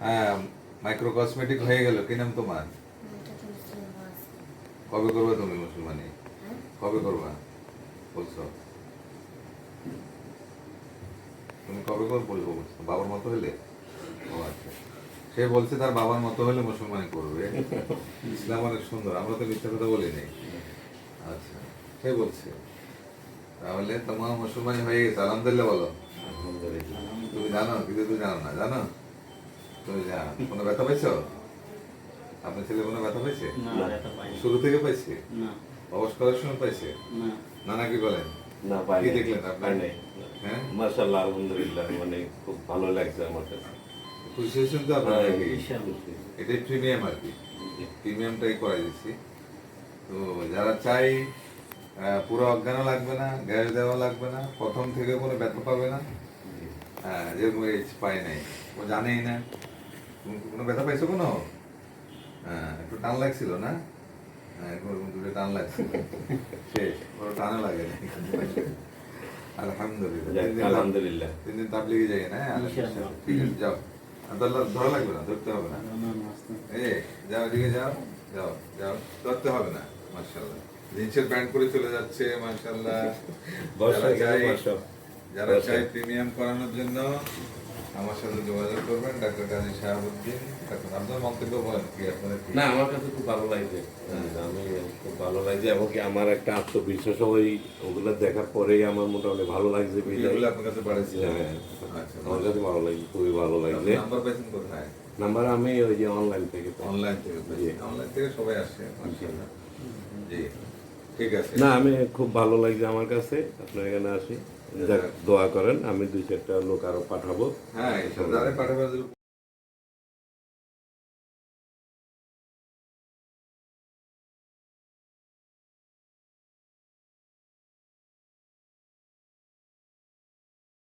হ্যাঁ micro cosmetic হয়ে গেল, কি নাম তোমার? কবে করবে তুমি মুসলমানি? কবে করবা? বলছো। তুমি কবে করে, বলব বাবার মতো হলে? ও আচ্ছা। সে বলছে তার বাবার মতো হলে মুসলমানি করবে। ইসলাম অনেক সুন্দর। আমরা তো মিথ্যা কথা বলি নাই। আচ্ছা সে বলছে। তাহলে তোমার মুসলমানি হয়ে গেছে। আলহামদুলিল্লাহ বলো। তুমি জানো? কিন্তু তুমি জানো না। জানো? তুমি কোনো ব্যথা পাইছো? আপনার ছেলে কোনো ব্যথা পাইছে? না এটা পাই শুরু থেকে পাইছে? অবশ করার সময় পাইছে? নানা কি বলেন? না পাই কি দেখলেন আপনি? পাই হ্যাঁ? মাশাআল্লাহ আলহামদুলিল্লাহ মানে খুব ভালো লাগছে আমার কাছে। খুশি হয়েছেন তো আপনার হ্যাঁ। এটাই প্রিমিয়াম আর কি। প্রিমিয়ামটাই করাই দিচ্ছি। তো যারা চাই আহ, পুরো অজ্ঞানও লাগবে না গ্যাস দেওয়া লাগবে না প্রথম থেকে কোনো ব্যথা পাবে না। হ্যাঁ যেরকম পাই নাই। ও জানেই না। তুমি কোনো ব্যথা পাইছো কোনো? হ্যাঁ একটু টান লাগছিল না? হ্যাঁ দূরে টান লাগছিল। শেষ ওর টানও লাগে আলহামদুলিল্লাহ। তিন দিন তাব- আলহামদুলিল্লাহ তিন দিন তাবলিগে যাই না ঠিক আছে যাও। আদাল্লাহ ধরা লাগবে না ধরতে হবে না। এই যাও এদিকে যাও যাও যাও। ধরতে হবে না মার্শাল্লাহ জিন্সের প্যান্ট করে চলে যাচ্ছে মার্শাল্লাহ বর্ষা বর্ষা। যারা চাই প্রিমিয়াম করানোর জন্য আমার সাথে যোগাযোগ করবেন ডাক্তার কাজী শাহাবুদ্দিন আপনার মন্তব্য বলেন কি আপনাদের না আমার কাছে খুব ভালো লাগছে। আমি খুব ভালো লাগছে এবং কি আমার একটা আত্মবিশ্বাস ওই ওগুলো দেখার পরেই আমার মোটামুটি ভালো লাগছে এগুলো আপনার কাছে বাড়াইছে হ্যাঁ, আচ্ছা আমার কাছে ভালো লাগছে খুবই ভালো লাগছে। নাম্বার পাইছেন কোথায়? নাম্বার আমি ওই যে অনলাইন থেকে অনলাইন থেকে অনলাইন থেকে সবাই আসে জি ঠিক আছে। না আমি খুব ভালো লাগছে আমার কাছে। আপনার এখানে আসি। দোয়া করেন আমি দুই চারটা লোক আরও পাঠাবো। হ্যাঁ